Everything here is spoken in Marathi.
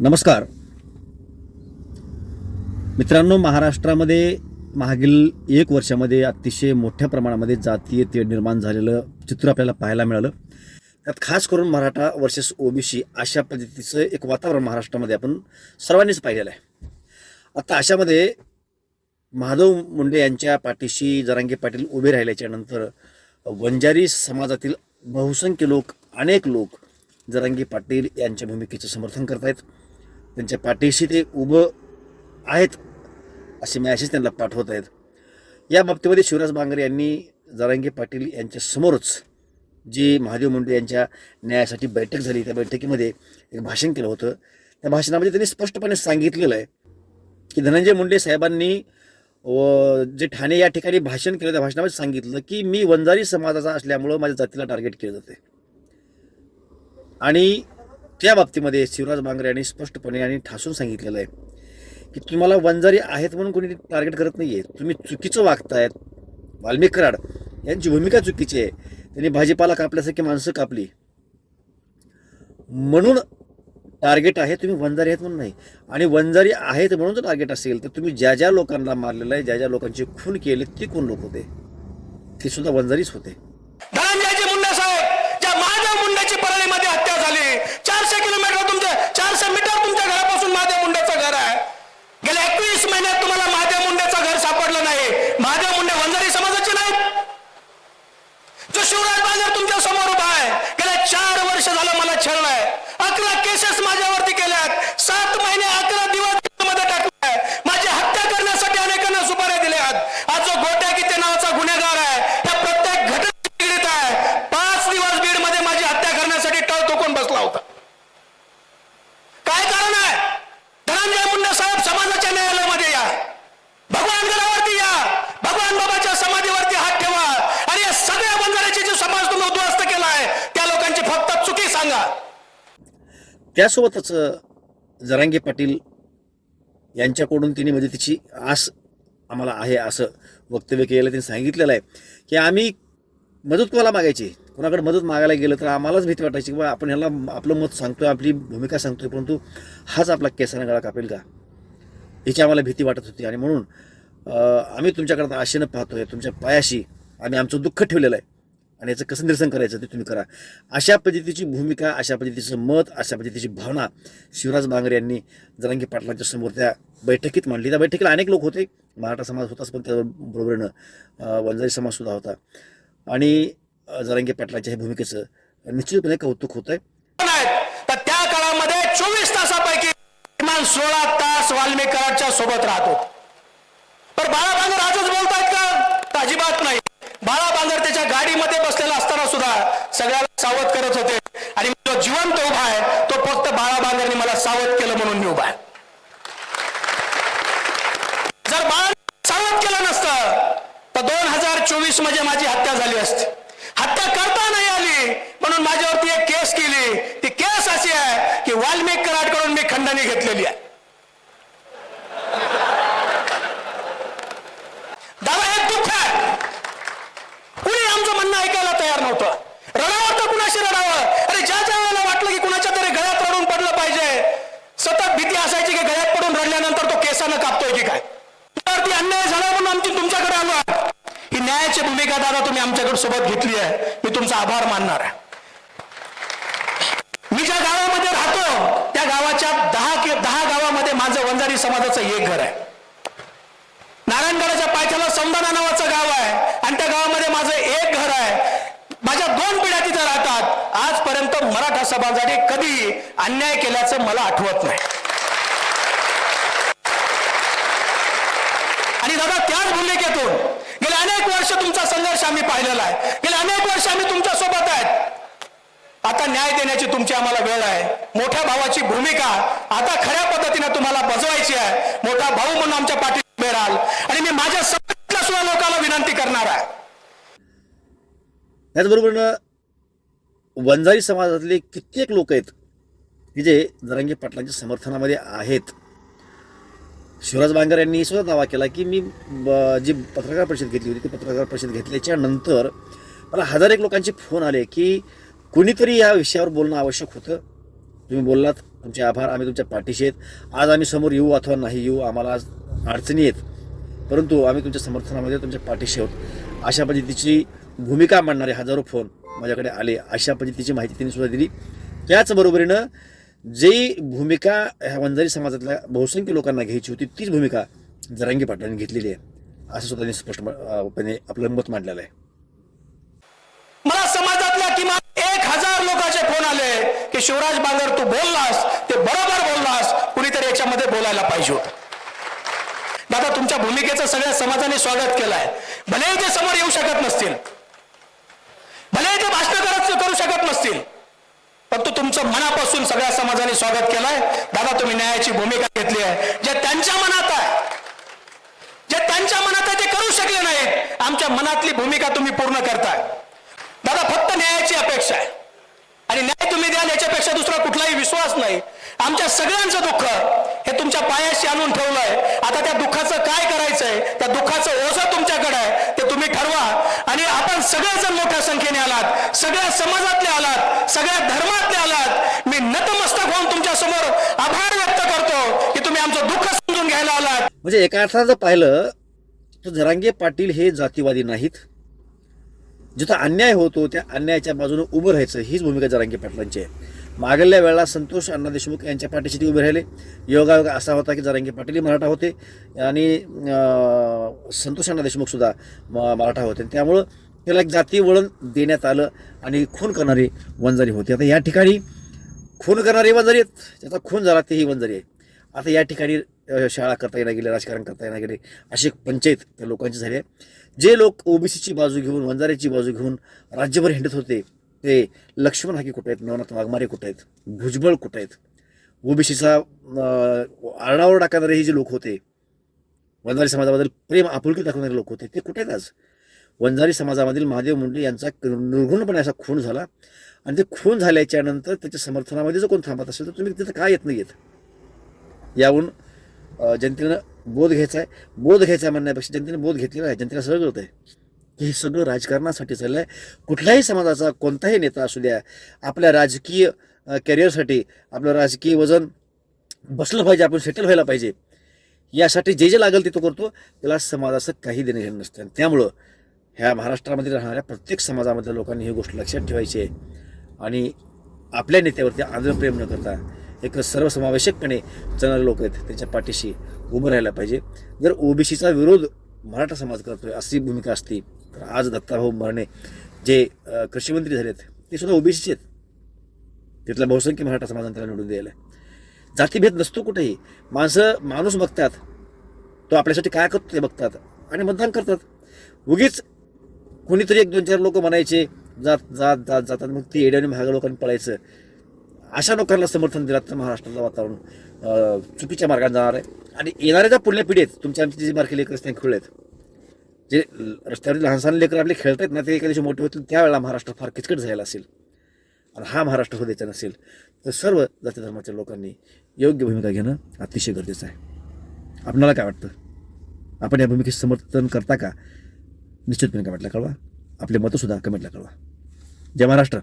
नमस्कार. मित्रांनो महाराष्ट्रामध्ये मागील एक वर्षामध्ये अतिशय मोठ्या प्रमाणामध्ये जातीय तेढ निर्माण झालेलं चित्र आपल्याला पाहायला मिळालं. त्यात खास करून मराठा वर्सेस ओबीसी अशा पद्धतीचं एक वातावरण महाराष्ट्रामध्ये आपण सर्वांनीच पाहिलेलं आहे. आता अशामध्ये माधव मुंडे यांच्या पाठीशी जरांगे पाटील उभे राहिल्याच्या नंतर वंजारी समाजातील बहुसंख्य लोक अनेक लोक जरांगे पाटील यांच्या भूमिकेचं समर्थन करत आहेत त्यांच्या पाठीशी ते उभं आहेत असे मॅसेज त्यांना पाठवत आहेत या बाबतीमध्ये शिवराज बांगरे यांनी जरांगे पाटील यांच्यासमोरच जी महादेव मुंडे यांच्या न्यायासाठी बैठक झाली त्या बैठकीमध्ये एक भाषण केलं होतं. त्या भाषणामध्ये त्यांनी स्पष्टपणे सांगितलेलं आहे की धनंजय मुंडे साहेबांनी व जे ठाणे या ठिकाणी भाषण केलं त्या भाषणामध्ये सांगितलं की मी वंजारी समाजाचा असल्यामुळं माझ्या जातीला टार्गेट केलं जाते आणि त्या बाबतीमध्ये शिवराज बांगरे यांनी स्पष्टपणे आणि ठासून सांगितलेलं आहे की तुम्हाला वंजारी आहेत म्हणून कोणी टार्गेट करत नाही आहे तुम्ही चुकीचं वागतायत. वाल्मिक कराड यांची भूमिका चुकीची आहे. त्यांनी भाजीपाला कापल्यासारखी माणसं कापली. म्हणून टार्गेट आहे तुम्ही वंजारी आहेत म्हणून नाही. आणि वंजारी आहेत म्हणून जर टार्गेट असेल तर तुम्ही ज्या ज्या लोकांना मारलेलं आहे ज्या ज्या लोकांची खून केली ती कोण लोक होते? ते सुद्धा वंजारीच होते धनंजयजी मुंडे साहेब ज्या महादेव मुंडेची परळीमध्ये हत्या झाली. चारशे किलोमीटर तुमच्या चारशे मीटर तुमच्या घरापासून महादेव मुंडेचं घर आहे. गेल्या एकवीस महिन्यात तुम्हाला महादेव मुंडेचं घर सापडलं नाही. महादेव मुंडे वंजारी समाजाचे नाहीत. जो शिवराज बाजार तुमच्यासमोर उभा आहे गेल्या चार वर्ष झालं मला छळलाय अकरा केसेस माझ्यावरती केल्यात सात महिने अकरा दिवसमध्ये टाकलाय माझी हत्या करण्यासाठी अनेकांना सुपाऱ्या दिल्यात आज जो गोट्या किती नावाचा गुन्हेगार आहे त्या प्रत्येक घटना निगडीत आहे पाच दिवस बीडमध्ये माझी हत्या करण्यासाठी टळ टोकून बसला होता काय कारण आहे धनंजय मुंडे साहेब समाजाच्या न्यायालयामध्ये या भगवान गडावरती या भगवान बाबाच्या समाधीवरती हात ठेवा आणि या सगळ्या बंजाऱ्याची जो समाज तुम्ही उद्ध्वस्त केलाय त्या लोकांची फक्त चुकी सांगा त्यासोबतच जरांगे पाटील यांच्याकडून तिने म्हणजे मदतीची आस आम्हाला आहे असं वक्तव्य केलेलं त्यांनी सांगितलेलं आहे की आम्ही मदत कोणाला मागायची? कोणाकडे मदत मागायला गेलं तर आम्हालाच भीती वाटायची किंवा बा आपण ह्याला आपलं मत सांगतोय आपली भूमिका सांगतोय परंतु हाच आपला केसाने गळा कापेल का? याची आम्हाला भीती वाटत होती. आणि म्हणून आम्ही तुमच्याकडं आशेनं पाहतोय तुमच्या पायाशी आम्ही आमचं दुःख ठेवलेलं आहे. आणि याचं कसं निरसन करायचं ते तुम्ही करा. अशा पद्धतीची भूमिका अशा पद्धतीचं मत अशा पद्धतीची भावना शिवराज बांगरे यांनी जरांगी पाटलांच्या समोर त्या बैठकीत मांडली. त्या बैठकीला अनेक लोक होते. मराठा समाज होताच पण त्याबरोबरीनं वंजारी समाजसुद्धा होता. आणि जरांगी पाटलांच्या ह्या भूमिकेचं निश्चितपणे कौतुक होत आहे तर त्या काळामध्ये चोवीस तासापैकी किमान सोळा तास वाल्मिकराच्या सोबत राहतो पण बाळा बांगर आजच बोलतायत का? अजिबात नाही. बाळा बांगर त्याच्या गाडीमध्ये बसलेला असताना सुद्धा सगळ्याला सावध करत होते. आणि जो जिवंत उभा आहे तो फक्त बाळा बांगरने मला सावध केलं म्हणून मी उभा आहे जर बाळा सावध केलं नसतं तर दोन हजार चोवीसमध्ये माझी हत्या झाली असती हत्या करता नाही आली म्हणून माझ्यावरती एक केस केली ती केस अशी आहे की वाल्मिक कराडकडून मी खंडणी घेतलेली आहे दादा हे दुःख आहे कुणी आमचं म्हणणं ऐकायला तयार नव्हतं रडावं तर कुणाशी रडावं अरे ज्या ज्या वेळेला वाटलं की कुणाच्या तरी गळ्यात रडून पडलं पाहिजे सतत भीती असायची की गळ्यात पडून रडल्यानंतर तो केसानं कापतोय की काय? ती अन्याय झाला म्हणून आमची तुमच्याकडे आलो आहे. ही न्यायाची भूमिका दादा तुम्ही आमच्याकडे सोबत घेतली आहे. मी तुमचा आभार मानणार आहे. मी ज्या गावामध्ये राहतो त्या गावाच्या दहा कि दहा गावामध्ये माझं वंजारी समाजाचं एक घर आहे. नारायणगडाच्या पायथ्याला सौंदाना नावाचं गाव आहे. आणि त्या गावामध्ये माझं एक घर आहे. माझ्या दोन पिढ्या तिथे राहतात. आजपर्यंत मराठा समाजाने कधी अन्याय केल्याचं मला आठवत नाही आणि दादा त्याच भूमिकेतून गेले अनेक वर्ष तुमचा संघर्ष आम्ही पाहिलेला आहे. गेले अनेक वर्ष आम्ही तुमच्यासोबत आहेत. आता न्याय देण्याची तुमची आम्हाला वेळ आहे. मोठ्या भावाची भूमिका आता खऱ्या पद्धतीने तुम्हाला बजवायची आहे. मोठा भाऊ म्हणून आमच्या पाठी उभे राहाल. आणि मी माझ्या समाजातल्या सुद्धा लोकांना विनंती करणार आहे. त्याचबरोबर वंजारी समाजातले कित्येक लोक आहेत की जे जरांगे पाटलांच्या समर्थनामध्ये आहेत. शिवराज बांगर यांनी सुद्धा दावा केला की मी ब- जी पत्रकार परिषद घेतली होती ती पत्रकार परिषद घेतल्याच्या नंतर मला हजार एक लोकांचे फोन आले की कुणीतरी या विषयावर बोलणं आवश्यक होतं. तुम्ही बोललात तुमचे आभार आम्ही तुमच्या पाठीशी आहेत. आज आम्ही समोर येऊ अथवा नाही येऊ आम्हाला आज अडचणी आहेत. परंतु आम्ही तुमच्या समर्थनामध्ये तुमच्या पाठीशी आहोत. अशा पद्धतीची भूमिका मांडणारे हजारो फोन माझ्याकडे आले. अशा पद्धतीची माहिती त्यांनी सुद्धा दिली. त्याचबरोबरीनं जी भूमिका ह्या वंजारी समाजातल्या बहुसंख्य लोकांना घ्यायची होती तीच भूमिका जरांगी पाटलांनी घेतलेली आहे असं स्वतःने स्पष्टपणे आपलं मत मांडलेलं आहे. मला समाजातल्या किमान एक हजार लोकांचे फोन आले की शिवराज बांगर तू बोललास ते बरोबर बोललास कुणीतरी याच्यामध्ये बोलायला पाहिजे होतं. दादा तुमच्या भूमिकेचं सगळ्या समाजाने स्वागत केलंय. भलेही ते समोर येऊ शकत नसतील. भलेही ते भाषण करू शकत नसतील. परंतु तुमचं मनापासून सगळ्या समाजाने स्वागत केलंय. दादा तुम्ही न्यायाची भूमिका घेतली आहे. जे त्यांच्या मनात आहे जे त्यांच्या मनात आहे ते करू शकले नाहीत. आमच्या मनातली भूमिका तुम्ही पूर्ण करताय. दादा फक्त न्यायाची अपेक्षा आहे. आणि न्याय तुम्ही द्याल याच्यापेक्षा दुसरा कुठलाही विश्वास नाही. आमच्या सगळ्यांचं दुःख हे तुमच्या पायाशी आणून ठेवलंय. आता त्या दुःखाचं काय करायचंय? त्या दुःखाचं ओझं तुमच्याकडे आहे. ते तुम्ही ठरवा. आणि आपण सगळेजण मोठ्या संख्येने आलात. सगळ्या समाजातले आलात. सगळ्या धर्मातले आलात. मी नतमस्तक होऊन तुमच्यासमोर आभार व्यक्त करतो की तुम्ही आमचं दुःख समजून घ्यायला आलात. म्हणजे एका अर्थानं पाहिलं तर जरांगे पाटील हे जातीवादी नाहीत. जिथं अन्याय होतो त्या अन्यायाच्या बाजूने उभं राहायचं हीच भूमिका जरांगे पाटलांची आहे. मागल्या वेळेला संतोष अण्णा देशमुख यांच्या पाठीशी ते उभे राहिले. योगायोग असा होता की जरंगी पाटीलही मराठा होते. आणि संतोष अण्णा देशमुखसुद्धा म- मराठा होते. त्यामुळं त्याला एक जाती वळण देण्यात आलं आणि खून करणारी वंजारी होती. आता या ठिकाणी खून करणारी वंजारी आहेत. ज्याचा खून झाला तेही वंजारी आहे. आता या ठिकाणी शाळा करता येणार गेले राजकारण करता येणार गेले अशी एक पंचायत त्या लोकांची झाली आहे. जे लोक ओबीसीची बाजू घेऊन वंजाऱ्याची बाजू घेऊन राज्यभर हिंडत होते ते लक्ष्मण हाकी कुठे आहेत? नवनाथ वाघमारे कुठे आहेत? भुजबळ कुठे आहेत? ओबीसीचा आरडाओरडा टाकणारे हे जे लोक होते वंजारी समाजाबद्दल प्रेम आपुलकी दाखवणारे लोक होते ते कुठे आहेत आज? वंजारी समाजामधील महादेव मुंडे यांचा निर्गुणपणे असा खून झाला आणि ते खून झाल्याच्यानंतर त्याच्या समर्थनामध्ये जर कोण थांबत असेल तर तुम्ही तिथं काय येत नाही येत याहून जनतेनं बोध घ्यायचा आहे. बोध घ्यायचा म्हणण्यापेक्षा जनतेने बोध घेतलेला आहे. जनतेला सहज होत आहे हे सगळं राजकारणासाठी चाललं आहे कुठल्याही समाजाचा कोणताही नेता असू द्या आपल्या राजकीय करिअरसाठी आपलं राजकीय वजन बसलं पाहिजे आपण सेटल व्हायला पाहिजे. यासाठी जे जे लागेल ते तो करतो. त्याला समाजाचं काही देणं घेणं नसतं. आणि त्यामुळं ह्या महाराष्ट्रामध्ये राहणाऱ्या प्रत्येक समाजामधल्या लोकांनी ही गोष्ट लक्षात ठेवायची आहे. आणि आपल्या नेत्यावरती आंध्रप्रेम न करता एक सर्वसमावेशकपणे चालणारे लोक आहेत त्यांच्या पाठीशी उभं राहायला पाहिजे. जर ओबीसीचा विरोध मराठा समाज करतोय अशी भूमिका असती तर आज दत्ताभाऊ मरणे जे अ, कृषीमंत्री झालेत ते सुद्धा ओबीसीचे आहेत. तिथला बहुसंख्य मराठा समाजाने त्याला निवडून द्यायला जातीभेद नसतो कुठेही. माणसं माणूस बघतात. तो आपल्यासाठी काय करतो ते बघतात आणि मतदान करतात. उगीच कोणीतरी एक दोन चार लोक म्हणायचे जात जात जात जातात मग ती एड्याने महाग लोकांनी पळायचं. अशा लोकांना समर्थन दिलं तर महाराष्ट्राचं वातावरण चुकीच्या मार्गाने जाणार आहे. आणि येणाऱ्या ज्या पुढल्या पिढी आहेत तुमच्या आमची जी मार्के लेकर रस्त्याने खेळले आहेत जे रस्त्यावरती लहानसहान लेकर आपले खेळत आहेत ना ते एका दिवशी मोठे होतील त्यावेळेला महाराष्ट्र फार किचकट झालेला असेल. आणि हा महाराष्ट्र हो द्यायचा नसेल तर सर्व जाती धर्माच्या लोकांनी योग्य भूमिका घेणं अतिशय गरजेचं आहे. आपणाला काय वाटतं? आपण या भूमिकेचे समर्थन करता का? निश्चितपणे कमेंटला कळवा. आपले मतंसुद्धा कमेंटला कळवा. जय महाराष्ट्र.